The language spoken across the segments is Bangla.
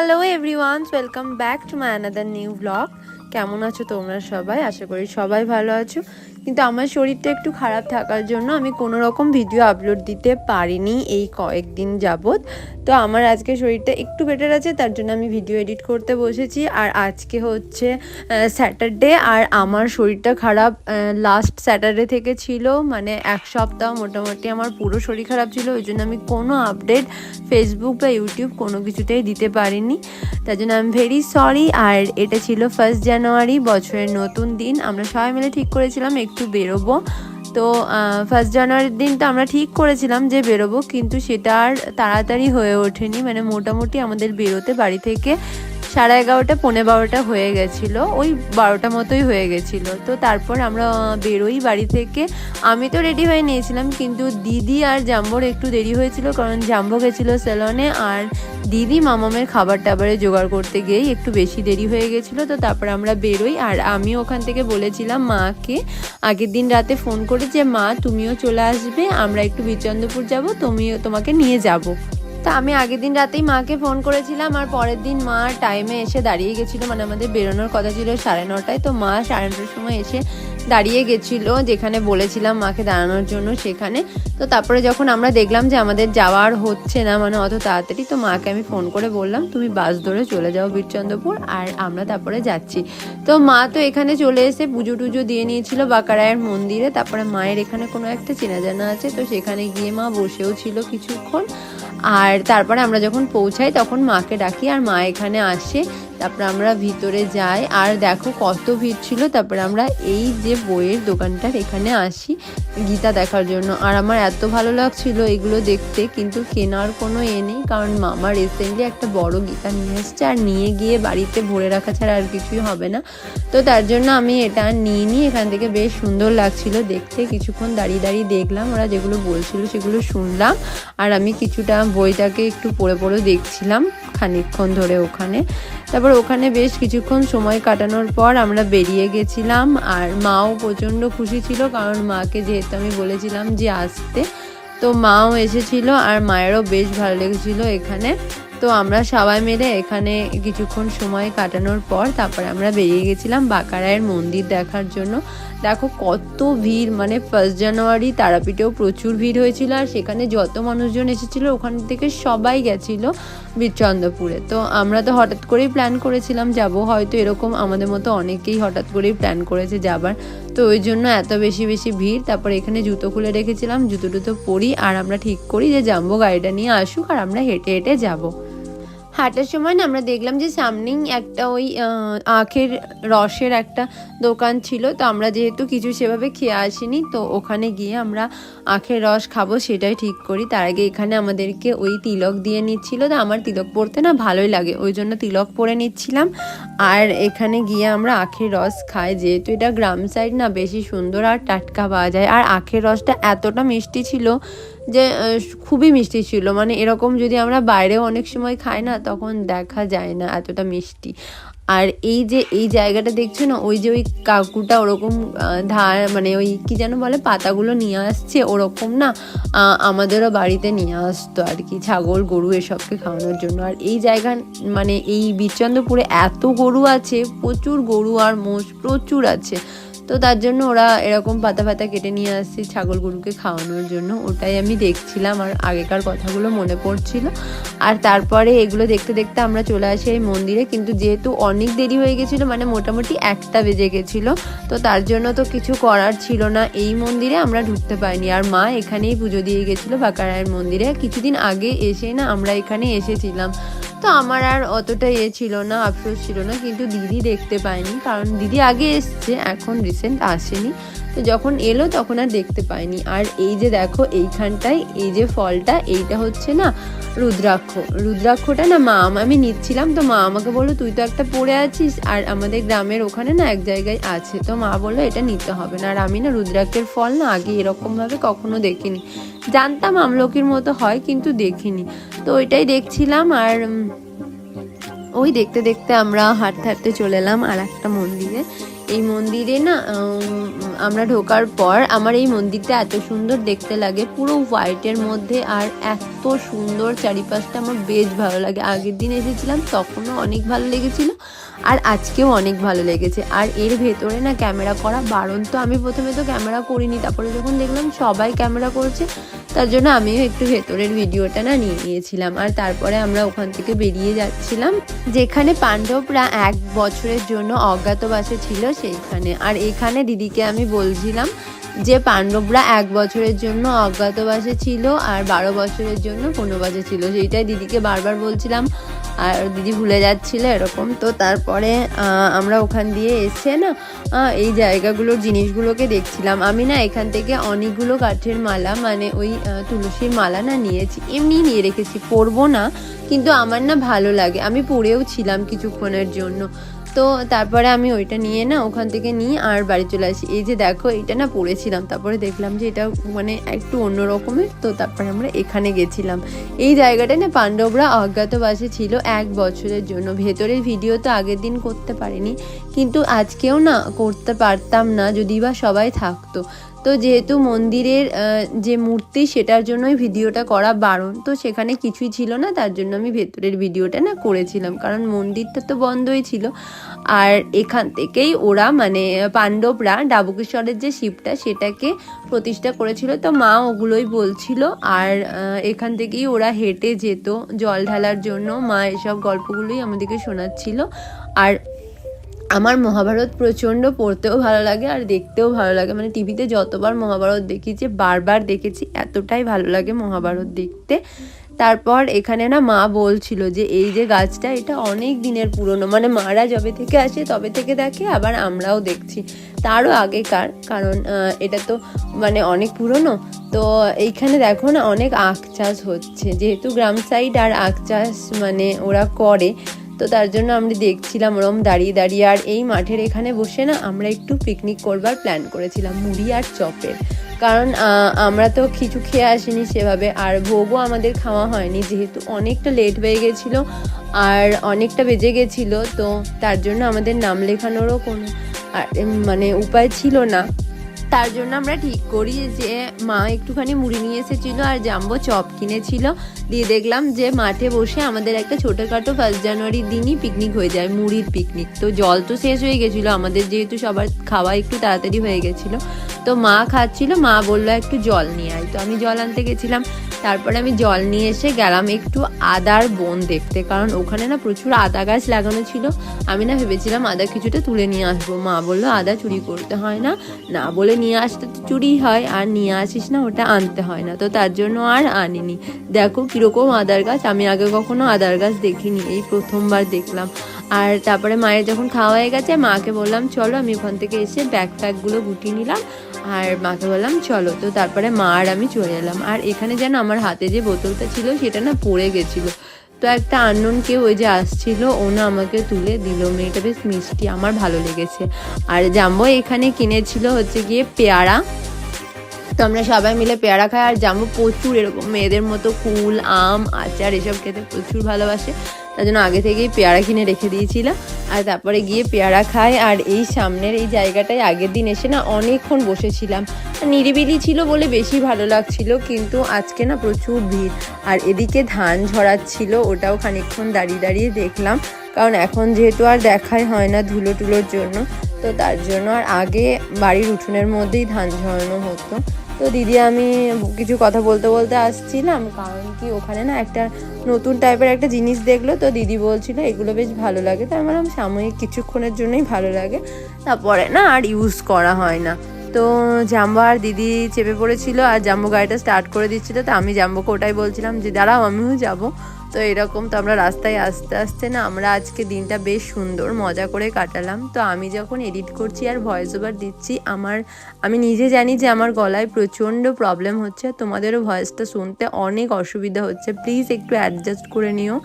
Hello everyones welcome back to my another new blog কেমন আছো তোমরা সবাই? আশা করি সবাই ভালো আছো। কিন্তু আমার শরীরটা একটু খারাপ থাকার জন্য আমি কোনো রকম ভিডিও আপলোড দিতে পারিনি এই কয়েকদিন যাবৎ। তো আমার আজকে শরীরটা একটু বেটার আছে, তার জন্য আমি ভিডিও এডিট করতে বসেছি। আর আজকে হচ্ছে স্যাটারডে আর আমার শরীরটা খারাপ লাস্ট স্যাটারডে থেকে ছিল মানে এক সপ্তাহ মোটামুটি আমার পুরো শরীর খারাপ ছিল, ওই জন্য আমি কোনো আপডেট ফেসবুক বা ইউটিউব কোনো কিছুতেই দিতে পারিনি। তার জন্য আমি ভেরি সরি আর এটা ছিল ফার্স্ট জানুয়ারি বছরের নতুন দিন। আমরা সবাই মিলে ঠিক করেছিলাম, একটু বেরোবো। তো ফার্স্ট জানুয়ারির দিন তো আমরা ঠিক করেছিলাম যে বেরোবো, কিন্তু সেটা আর তাড়াতাড়ি হয়ে ওঠেনি। মানে মোটামুটি আমাদের বেরোতে বাড়ি থেকে সাড়ে এগারোটা, পৌনে বারোটা হয়ে গেছিল। ওই বারোটা মতোই হয়ে গেছিল। তো তারপর আমরা বেরোই বাড়ি থেকে। আমি তো রেডি হয়ে নিয়েছিলাম, কিন্তু দিদি আর জাম্বোর একটু দেরি হয়েছিল, কারণ জাম্বো গেছিল সেলনে আর দিদি মামামের খাবার টাবারে জোগাড় করতে গিয়েই একটু বেশি দেরি হয়ে গেছিল। তো তারপর আমরা বেরোই আর আমি ওখান থেকে বলেছিলাম মাকে, আগের দিন রাতে ফোন করে যে, মা, তুমিও চলে আসবে, আমরা একটু বিচন্দ্রপুর যাব, তুমিও তোমাকে নিয়ে যাব। তা আমি আগের দিন রাতেই মাকে ফোন করেছিলাম আর পরের দিন মা টাইমে এসে দাঁড়িয়ে গেছিল। মানে আমাদের বেরোনোর কথা ছিল সাড়ে নটায়। তো মা সাড়ে নটার সময় এসে দাঁড়িয়ে গেছিল যেখানে বলেছিলাম মাকে দাঁড়ানোর জন্য সেখানে। তো তারপরে যখন আমরা দেখলাম যে আমাদের যাওয়ার হচ্ছে না মানে অত তাড়াতাড়ি, তো মাকে আমি ফোন করে বললাম, তুমি বাস ধরে চলে যাও বীরচন্দ্রপুর আর আমরা তারপরে যাচ্ছি। তো মা তো এখানে চলে এসে পুজো টুজো দিয়ে নিয়েছিল বাঁকারায়ের মন্দিরে। তারপরে মায়ের এখানে কোনো একটা চেনা জানা আছে। তো সেখানে গিয়ে মা বসেও ছিল কিছুক্ষণ। আর তারপরে আমরা যখন পৌঁছাই তখন মাকে ডাকি আর মা এখানে আসে। তারপরে আমরা ভিতরে যাই, আর দেখো কত ভিড় ছিল। তারপরে আমরা এই যে বইয়ের দোকানটার এখানে আসি গীতা দেখার জন্য। আর আমার এত ভালো লাগছিল এগুলো দেখতে, কিন্তু কেনার কোনো এ নেই, কারণ মামা রিসেন্টলি একটা বড় গীতা নিয়ে এসছে, আর নিয়ে গিয়ে বাড়িতে ভরে রাখা ছাড়া আর কিছুই হবে না। তো তার জন্য আমি এটা নিয়ে নিই, এখান থেকে বেশ সুন্দর লাগছিল দেখতে। কিছুক্ষণ দাঁড়িয়ে দাঁড়িয়ে দেখলাম, ওরা যেগুলো বলছিল সেগুলো শুনলাম, আর আমি কিছুটা বইটাকে একটু পড়ে পড়ে দেখছিলাম খানিকক্ষণ ধরে ওখানে। তারপর ওখানে বেশ কিছুক্ষণ সময় কাটানোর পর আমরা বেরিয়ে গেছিলাম আর মাও প্রচণ্ড খুশি ছিল, কারণ মাকে যেহেতু আমি বলেছিলাম যে আসতে। তো মাও এসেছিল আর মায়েরও বেশ ভালো লেগেছিলো এখানে। তো আমরা সবাই মিলে এখানে কিছুক্ষণ সময় কাটানোর পর তারপরে আমরা বেরিয়ে গেছিলাম বাঁকারায়ের মন্দির দেখার জন্য। দেখো কত ভিড় মানে ফার্স্ট জানুয়ারি তারাপীঠেও প্রচুর ভিড় হয়েছিল আর সেখানে যত মানুষজন এসেছিল ওখান থেকে সবাই গেছিল বীরচন্দ্রপুরে তো আমরা তো হঠাৎ করেই প্ল্যান করেছিলাম যাব, হয়তো এরকম আমাদের মতো অনেকেই হঠাৎ করেই প্ল্যান করেছে যাবার। তো ওই জন্য এত বেশি বেশি ভিড়, তারপর এখানে জুতো খুলে রেখেছিলাম, জুতো টুতো পরি আর আমরা ঠিক করি যে জাম্বো গাড়িটা নিয়ে আসুক আর আমরা হেঁটে হেঁটে যাব। হাঁটার সময় না আমরা দেখলাম যে সামনেই একটা ওই আখের রসের একটা দোকান ছিল। তো আমরা যেহেতু কিছু সেভাবে খেয়ে আসিনি, তো ওখানে গিয়ে আমরা আখের রস খাব সেটাই ঠিক করি। তার আগে এখানে আমাদেরকে ওই তিলক দিয়ে নিচ্ছিল। তো আমার তিলক পরতে না ভালোই লাগে, ওই জন্য তিলক পরে নিচ্ছিলাম। আর এখানে গিয়ে আমরা আখের রস খাই। যেহেতু এটা গ্রাম সাইড না, বেশি সুন্দর আর টাটকা পাওয়া যায়। আর আখের রসটা এতটা মিষ্টি ছিল যে খুবই মিষ্টি ছিল। মানে এরকম যদি আমরা বাইরেও অনেক সময় খাই না, তখন দেখা যায় না এতটা মিষ্টি। আর এই যে, এই জায়গাটা দেখছ না, ওই যে ওই কাকুটা ওরকম ধার মানে ওই কি যেন বলে, পাতাগুলো নিয়ে আসছে ওরকম না আমাদেরও বাড়িতে নিয়ে আসতো আর কি, ছাগল, গরু এসবকে খাওয়ানোর জন্য। আর এই জায়গা মানে এই বীরচন্দ্রপুরে এত গরু আছে, প্রচুর গরু আর মোষ প্রচুর আছে। তো তার জন্য ওরা এরকম পাতা পাতা কেটে নিয়ে আসছে ছাগল গরুকে খাওয়ানোর জন্য। ওটাই আমি দেখছিলাম আর আগেকার কথাগুলো মনে পড়ছিল। আর তারপরে এগুলো দেখতে দেখতে আমরা চলে আসি এই মন্দিরে। কিন্তু যেহেতু অনেক দেরি হয়ে গেছিল মানে মোটামুটি একটা বেজে গেছিল, তো তার জন্য তো কিছু করার ছিল না। এই মন্দিরে আমরা ঢুকতে পারিনি। আর মা এখানেই পুজো দিয়ে গেছিল বাঁকারায়ের মন্দিরে। কিছুদিন আগে এসে না আমরা এখানে এসেছিলাম। তো আমার আর অতটা ইয়ে ছিল না, আফসোস ছিল না, কিন্তু দিদি দেখতে পায়নি কারণ দিদি আগে এসছে, এখন রিসেন্ট আসেনি। তো যখন এলো তখন আর দেখতে পাইনি। আর এই যে দেখো, এইখানটায় এই যে ফলটা, এইটা হচ্ছে না রুদ্রাক্ষ। রুদ্রাক্ষটা না মা, আমি নিচ্ছিলাম, তো মা আমাকে বলল, তুই তো একটা পড়ে আছিস। আর আমাদের গ্রামের ওখানে না এক জায়গায় আছে। তো মা বলল, এটা নিতে হবে না। আর আমি না রুদ্রাক্ষের ফল না আগে এরকমভাবে কখনো দেখিনি। জানতাম আমলকির মতো হয়, কিন্তু দেখিনি। তো ওইটাই দেখছিলাম আর ওই দেখতে দেখতে আমরা হাঁটতে হাঁটতে চলে এলাম আর একটা মন্দিরে। এই মন্দিরে না আমরা ঢোকার পর আমার এই মন্দিরটা এত সুন্দর দেখতে লাগে, পুরো হোয়াইটের মধ্যে আর এত সুন্দর চারিপাশটা আমার বেশ ভালো লাগে। আগের দিন এসেছিলাম, তখনও অনেক ভালো লেগেছিল। আর আজকেও অনেক ভালো লেগেছে। আর এর ভেতরে না ক্যামেরা করা বারণ তো আমি প্রথমে তো ক্যামেরা করিনি, তারপরে যখন দেখলাম সবাই ক্যামেরা করছে, তার জন্য আমিও একটু ভেতরের ভিডিওটা না নিয়ে নিয়েছিলাম। আর তারপরে আমরা ওখান থেকে বেরিয়ে যাচ্ছিলাম, যেখানে পাণ্ডবরা এক বছরের জন্য অজ্ঞাতবাসে ছিল সেইখানে। আর এখানে দিদিকে আমি বলছিলাম যে, পাণ্ডবরা এক বছরের জন্য অজ্ঞাতবাসে ছিল আর বারো বছরের জন্য বনবাসে ছিল। সেইটাই দিদিকে বারবার বলছিলাম আর দিদি ভুলে যাচ্ছিল এরকম। তো তারপরে আমরা ওখান দিয়ে এসে না এই জায়গাগুলোর জিনিসগুলোকে দেখছিলাম। আমি না এখান থেকে অনেকগুলো কাঠের মালা মানে ওই তুলসীর মালা না নিয়েছি। এমনি নিয়ে রেখেছি, পরবো না, কিন্তু আমার না ভালো লাগে। আমি পরেও ছিলাম কিছুক্ষণের জন্য। তো তারপরে আমি ওইটা নিয়ে না ওখান থেকে নিয়ে আর বাড়ি চলে আসি। এই যে দেখো এটা না পড়েছিলাম। তারপরে দেখলাম যে এটা মানে একটু অন্য রকমের। তো তারপরে আমরা এখানে গেছিলাম। এই জায়গাটা না পাণ্ডবরা অজ্ঞাতবাসে ছিল এক বছরের জন্য। ভেতরের ভিডিও তো আগের দিন করতে পারিনি। কিন্তু আজকেও না করতে পারতাম না যদি বা সবাই থাকতো। তো যেহেতু মন্দিরের যে মূর্তি সেটার জন্যই ভিডিওটা করা বারণ, তো সেখানে কিছুই ছিল না, তার জন্য আমি ভেতরের ভিডিওটা না করেছিলাম, কারণ মন্দিরটা তো বন্ধই ছিল। আর এখান থেকেই ওরা মানে পাণ্ডবরা ডাবুকেশ্বরের যে শিবটা সেটাকে প্রতিষ্ঠা করেছিল। তো মা ওগুলোই বলছিল, আর এখান থেকেই ওরা হেঁটে যেত জল ঢালার জন্য। মা এসব গল্পগুলোই আমাদেরকে শোনাচ্ছিল। আর আমার মহাভারত প্রচণ্ড পড়তেও ভালো লাগে আর দেখতেও ভালো লাগে। মানে টিভিতে যতবার মহাভারত দেখেছি বারবার দেখেছি, এতটাই ভালো লাগে মহাভারত দেখতে। তারপর এখানে না মা বলছিল যে, এই যে গাছটা, এটা অনেক দিনের পুরনো। মানে মারা যবে থেকে আসে, তবে থেকে দেখে আবার আমরাও দেখছি। তারও আগেকার, কারণ এটা তো মানে অনেক পুরনো। তো এইখানে দেখো না, অনেক আখ চাষ হচ্ছে। যেহেতু গ্রাম সাইড আর আখ চাষ মানে ওরা করে তো তার জন্য আমরা দেখছিলাম ওরম দাঁড়িয়ে দাঁড়িয়ে আর এই মাঠের এখানে বসে না আমরা একটু পিকনিক করবার প্ল্যান করেছিলাম মুড়ি আর চপের। কারণ আমরা তো কিছু খেয়ে আসিনি সেভাবে আর ভোগও আমাদের খাওয়া হয়নি যেহেতু অনেকটা লেট হয়ে গেছিল আর অনেকটা বেজে গেছিল তো তার জন্য আমাদের নাম লেখানোরও কোনো আর, মানে উপায় ছিল না। তার জন্য আমরা ঠিক করি যে মা একটুখানি মুড়ি নিয়ে এসেছিল আর জাম্বো চপ কিনেছিল। দিয়ে দেখলাম যে মাঠে বসে আমাদের একটা ছোটোখাটো ফার্স্ট জানুয়ারির দিনই পিকনিক হয়ে যায়, মুড়ির পিকনিক তো জল তো শেষ হয়ে গেছিল, আমাদের যেহেতু সবার খাওয়া একটু তাড়াতাড়ি হয়ে গেছিল। তো মা খাচ্ছিল, মা বলল একটু জল নিয়ে আয়। তো আমি জল আনতে গেছিলাম, তারপরে আমি জল নিয়ে এসে গেলাম একটু আদার বন দেখতে। কারণ ওখানে না প্রচুর আদা গাছ লাগানো ছিল। আমি না ভেবেছিলাম আদা কিছুটা তুলে নিয়ে আসব। মা বলল, আদা চুরি করতে হয় না। না বলে নিয়ে আসতে তো চুরি হয়, আর নিয়ে আসিস না, ওটা আনতে হয় না। তো তার জন্য আর আনিনি। দেখো কীরকম আদার গাছ, আমি আগে কখনো আদার গাছ দেখিনি, এই প্রথমবার দেখলাম। আর তারপরে মায়ের যখন খাওয়া হয়ে গেছে, মাকে বললাম, চলো, আমি ওখান থেকে এসে ব্যাগ প্যাকগুলো গুটিয়ে নিলাম। আর মাকে বললাম, চলো। তো তারপরে মা আর আমি চলে এলাম। আর এখানে যেন আমার হাতে যে বোতলটা ছিল, সেটা না পড়ে গেছিল। তো একটা আননোন কেউ ওই যে আসছিল, ও না আমাকে তুলে দিল। মেয়েটা বেশ মিষ্টি, আমার ভালো লেগেছে। আর জাম্বো এখানে কিনেছিল হচ্ছে গিয়ে পেয়ারা। তো আমরা সবাই মিলে পেয়ারা খাই, আর জাম্বু প্রচুর এরকম মেয়েদের মতো কুল, আম, আচার, এসব খেতে প্রচুর ভালোবাসে। তার জন্য আগে থেকেই পেয়ারা কিনে রেখে দিয়েছিলাম। আর তারপরে গিয়ে পেয়ারা খাই। আর এই সামনের এই জায়গাটায় আগের দিন এসে না অনেকক্ষণ বসেছিলাম। নিরিবিলি ছিল বলে বেশি ভালো লাগছিল, কিন্তু আজকে না প্রচুর ভিড়। আর এদিকে ধান ঝরাচ্ছিল, ওটাও খানিকক্ষণ দাঁড়িয়ে দাঁড়িয়ে দেখলাম। কারণ এখন যেহেতু আর দেখাই হয় না ধুলো টুলোর জন্য, তো তার জন্য আর আগে বাড়ির উঠোনের মধ্যেই ধান ঝরানো হতো। তো দিদি, আমি কিছু কথা বলতে বলতে আসছিলাম কারণ কি, ওখানে না একটা নতুন টাইপের একটা জিনিস দেখল। তো দিদি বলছিল, এগুলো বেশ ভালো লাগে। তো আমার সাময়িক কিছুক্ষণের জন্যই ভালো লাগে। তারপরে না আর ইউজ করা হয় না। তো জাম্বো আর দিদি চেপে পড়েছিল, আর জাম্বো গাড়িটা স্টার্ট করে দিচ্ছিল। তো আমি জাম্বোকে ওটাই বলছিলাম যে, দাঁড়াও, আমিও যাব। তো এরকম তো আমরা রাস্তায় আসতে আসতে না, আমরা আজকে দিনটা বেশ সুন্দর, মজা করে কাটালাম। তো আমি যখন এডিট করছি আর ভয়েস ওভার দিচ্ছি, আমার, আমি নিজে জানি যে আমার গলায় প্রচণ্ড প্রবলেম হচ্ছে। তোমাদেরও ভয়েসটা শুনতে অনেক অসুবিধা হচ্ছে। প্লিজ একটু অ্যাডজাস্ট করে নিও।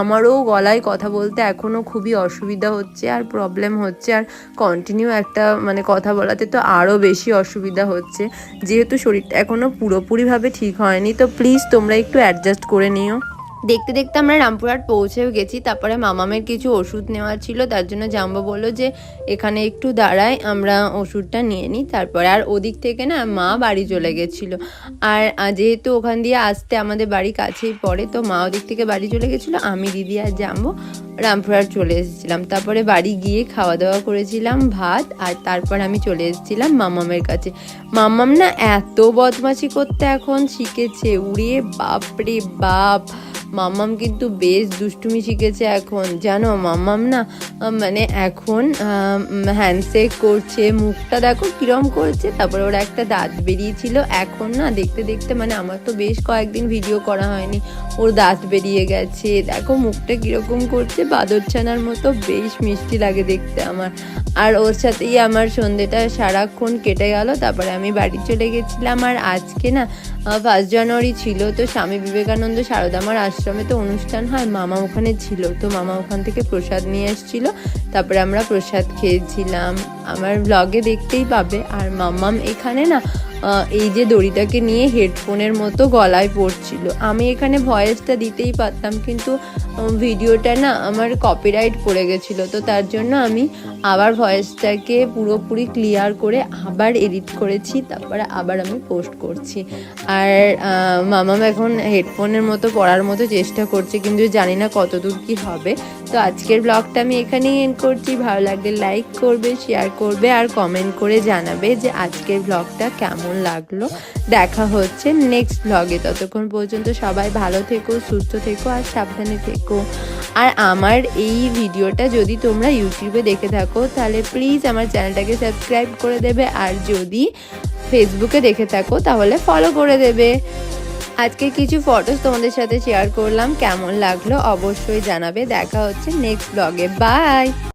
আমারও গলায় কথা বলতে এখনও খুবই অসুবিধা হচ্ছে আর প্রবলেম হচ্ছে। আর কন্টিনিউ একটা মানে কথা বলাতে তো আরও বেশি অসুবিধা হচ্ছে। যেহেতু শরীরটা এখনও পুরোপুরিভাবে ঠিক হয়নি, তো প্লিজ তোমরা একটু অ্যাডজাস্ট করে নিও। দেখতে দেখতে আমরা রামপুরহাট পৌঁছেও গেছি। তারপরে মামামের কিছু ওষুধ নেওয়ার ছিল, তার জন্য জাম্বো বলল যে, এখানে একটু দাঁড়ায় আমরা ওষুধটা নিয়ে নিই। তারপরে আর ওদিক থেকে না মা বাড়ি চলে গেছিল। আর যেহেতু ওখান দিয়ে আসতে আমাদের বাড়ি কাছেই পড়ে, তো মা ওদিক থেকে বাড়ি চলে গেছিল, আমি, দিদি আর জাম্বো রামপুরহাট চলে এসেছিলাম। তারপরে বাড়ি গিয়ে খাওয়া দাওয়া করেছিলাম, ভাত, আর তারপর আমি চলে এসেছিলাম মামামের কাছে। মামাম না এত বদমাশি করতে এখন, শিখেছে। উড়িয়ে বাপরে বাপ! মাম্মাম কিন্তু বেশ দুষ্টুমি শিখেছে এখন। জানো, মাম্মাম না মানে এখন হ্যান্ডশেক করছে, মুখটা দেখো কিরম করছে, তারপরে ওর একটা দাঁত বেরিয়েছিল। এখন না, দেখতে দেখতে মানে আমার তো বেশ কয়েকদিন ভিডিও করা হয়নি, ওর দাঁত বেরিয়ে গেছে। দেখো মুখটা কীরকম করছে, বাদরছানার মতো বেশ মিষ্টি লাগে দেখতে আমার। আর ওর সাথেই আমার সন্ধেটা সারাক্ষণ কেটে গেল, তারপরে আমি বাড়ি চলে গেছিলাম। আর আজকে না ফার্স্ট জানুয়ারি ছিল, তো স্বামী বিবেকানন্দ সারদামার আশ্রমে তো অনুষ্ঠান হয়, মামা ওখানে ছিল। তো মামা ওখান থেকে প্রসাদ নিয়ে এসেছিল। তারপরে আমরা প্রসাদ খেয়েছিলাম। আমার ব্লগে দেখতেই পাবে। আর মাম্মাম এখানে না এই যে দড়িটাকে নিয়ে হেডফোনের মতো গলায় পড়ছিল আমি এখানে ভয়েসটা দিতেই পারতাম, কিন্তু ভিডিওটা না আমার কপিরাইট পড়ে গেছিল। তো তার জন্য আমি আবার ভয়েসটাকে পুরোপুরি ক্লিয়ার করে আবার এডিট করেছি, তারপরে আবার আমি পোস্ট করছি। আর মামাম এখন হেডফোনের মতো পড়ার মতো চেষ্টা করছে, কিন্তু জানি না কতদূর কি হবে। তো আজকের ব্লগটা আমি এখানেই এন্ড করছি। ভালো লাগলে লাইক করবে শেয়ার করবে আর কমেন্ট করে জানাবে যে আজকের ব্লগটা কেমন লাগল। দেখা হচ্ছে নেক্সট ব্লগে ততক্ষণ পর্যন্ত সবাই ভালো থেকো, সুস্থ থেকো আর সাবধানে থেকো। আর আমার এই ভিডিওটা যদি তোমরা ইউটিউবে দেখে থাকো, তাহলে প্লিজ আমার চ্যানেলটাকে সাবস্ক্রাইব করে দেবে। আর যদি ফেসবুকে দেখে থাকো, তাহলে ফলো করে দেবে। আজকে কিছু ফটোস তোমাদের সাথে শেয়ার করলাম। কেমন লাগল অবশ্যই জানাবে। দেখা হচ্ছে নেক্সট ব্লগে বাই